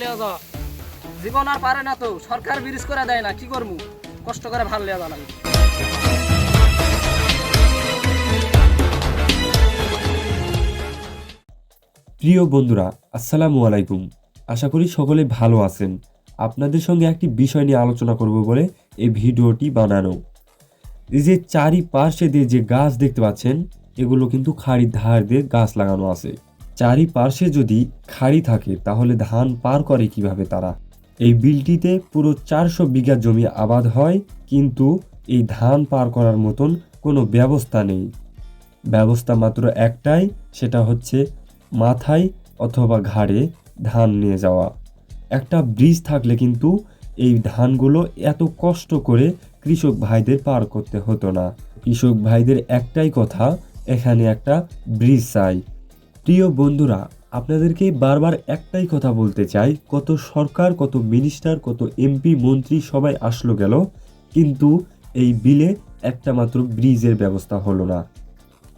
লিয়া যা জীবন আর পারে না তো, সরকার ব্রিজ করে দেয় না, কি করমু? কষ্ট করে ভালো লিয়া যা লাগে। প্রিয় বন্ধুরা, আসসালামু আলাইকুম। আশা করি সকলে ভালো আছেন। আপনাদের সঙ্গে একটি বিষয় নিয়ে আলোচনা করব বলে এই ভিডিওটি বানানো। এই যে চারিপাশে দিয়ে যে গাছ দেখতে পাচ্ছেন, এগুলো কিন্তু খাড়ির ধার দিয়ে গাছ লাগানো আছে। চারিপাশে যদি খাড়ি থাকে, তাহলে ধান পার করে কীভাবে তারা? এই বিলটিতে পুরো চারশো বিঘা জমি আবাদ হয়, কিন্তু এই ধান পার করার মতন কোনো ব্যবস্থা নেই। ব্যবস্থা মাত্র একটাই, সেটা হচ্ছে মাথায় অথবা ঘাড়ে ধান নিয়ে যাওয়া। একটা ব্রিজ থাকলে কিন্তু এই ধানগুলো এত কষ্ট করে কৃষক ভাইদের পার করতে হতো না। কৃষক ভাইদের একটাই কথা, এখানে একটা ব্রিজ চাই। প্রিয় বন্ধুরা, আপনাদেরকে বারবার একটাই কথা বলতে চাই, কত সরকার, কত মিনিস্টার কত এমপি মন্ত্রী সবাই আসলো গেল, কিন্তু এই বিলে একটা মাত্র ব্রিজের ব্যবস্থা হলো না।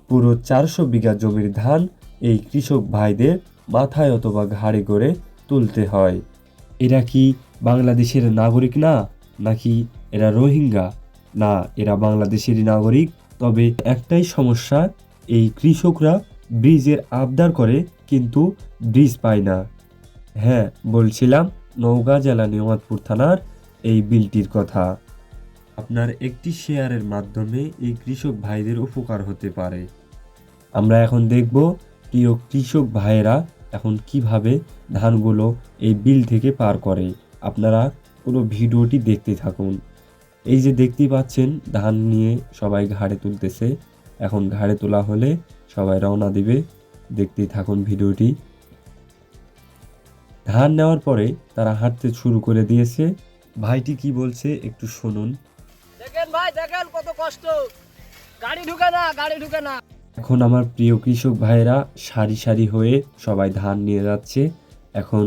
পুরো চারশো বিঘা জমির ধান এই কৃষক ভাইদের মাথায় অথবা ঘাড়ে করে তুলতে হয়। এরা কি বাংলাদেশের নাগরিক না, নাকি এরা রোহিঙ্গা? না, এরা বাংলাদেশেরই নাগরিক, তবে একটাই সমস্যা, এই কৃষকরা ব্রিজের আবদার করে, কিন্তু ব্রিজ পায় না। হ্যাঁ বলছিলাম, নওগাঁ জেলা নিয়ামতপুর থানার এই বিলটির কথা। আপনার একটি শেয়ারের মাধ্যমে এই কৃষক ভাইদের উপকার হতে পারে। আমরা এখন দেখব, প্রিয় কৃষক ভাইয়েরা এখন কীভাবে ধানগুলো এই বিল থেকে পার করে। আপনারা পুরো ভিডিওটি দেখতে থাকুন। এই যে দেখতেই পাচ্ছেন, ধান নিয়ে সবাই ঘাড়ে তুলতেছে। এখন ঘাড়ে তোলা হলে সবাই রওনা দিবে। দেখতেই থাকুন ভিডিওটি। ধান নেওয়ার পরে তারা হাঁটতে শুরু করে দিয়েছে। ভাইটি কি বলছে একটু শুনুন। দেখেন ভাই দেখেন কত কষ্ট। গাড়ি ঢুকে না গাড়ি ঢুকে না। এখন আমার প্রিয় কৃষক ভাইরা সারি সারি হয়ে সবাই ধান নিয়ে যাচ্ছে। এখন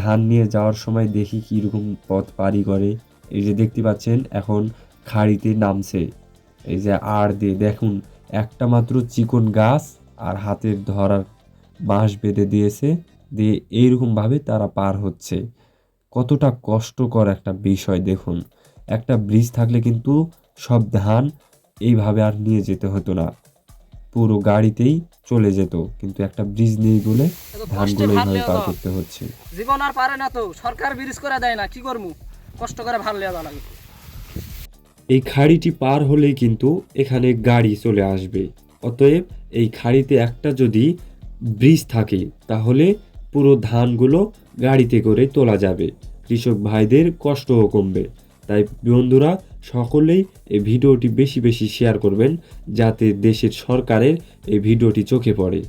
ধান নিয়ে যাওয়ার সময় দেখি কীরকম পথ পাড়ি করে। এই যে দেখতে পাচ্ছেন এখন খাড়িতে নামছে। এই যে আর দিয়ে দেখুন একটা মাত্র চিকন গাছ আর হাতের ধরার বাঁশ বেঁধে দিয়েছে দিয়ে এইরকমভাবে তারা পার হচ্ছে। কতটা কষ্টকর একটা বিষয় দেখুন। একটা ব্রিজ থাকলে কিন্তু সব ধান এইভাবে আর নিয়ে যেতে হতো না। পুরো গাড়িতেই চলে যেত কিন্তু একটা ব্রিজ নেই বলে ধানগুলো এইভাবে পার করতে হচ্ছে। জীবন আর পারে না তো সরকার ব্রিজ করে দেয় না কি করমু? কষ্ট করে ভালো লাগে। এই খাড়িটি পার হলেই কিন্তু এখানে গাড়ি চলে আসবে। অতএব এই খাড়িতে একটা যদি ব্রিজ থাকে, তাহলে পুরো ধানগুলো গাড়িতে করে তোলা যাবে। কৃষক ভাইদের কষ্টও কমবে। তাই বন্ধুরা, সকলেই এই ভিডিওটি বেশি বেশি শেয়ার করবেন, যাতে দেশের সরকারের এই ভিডিওটি চোখে পড়ে।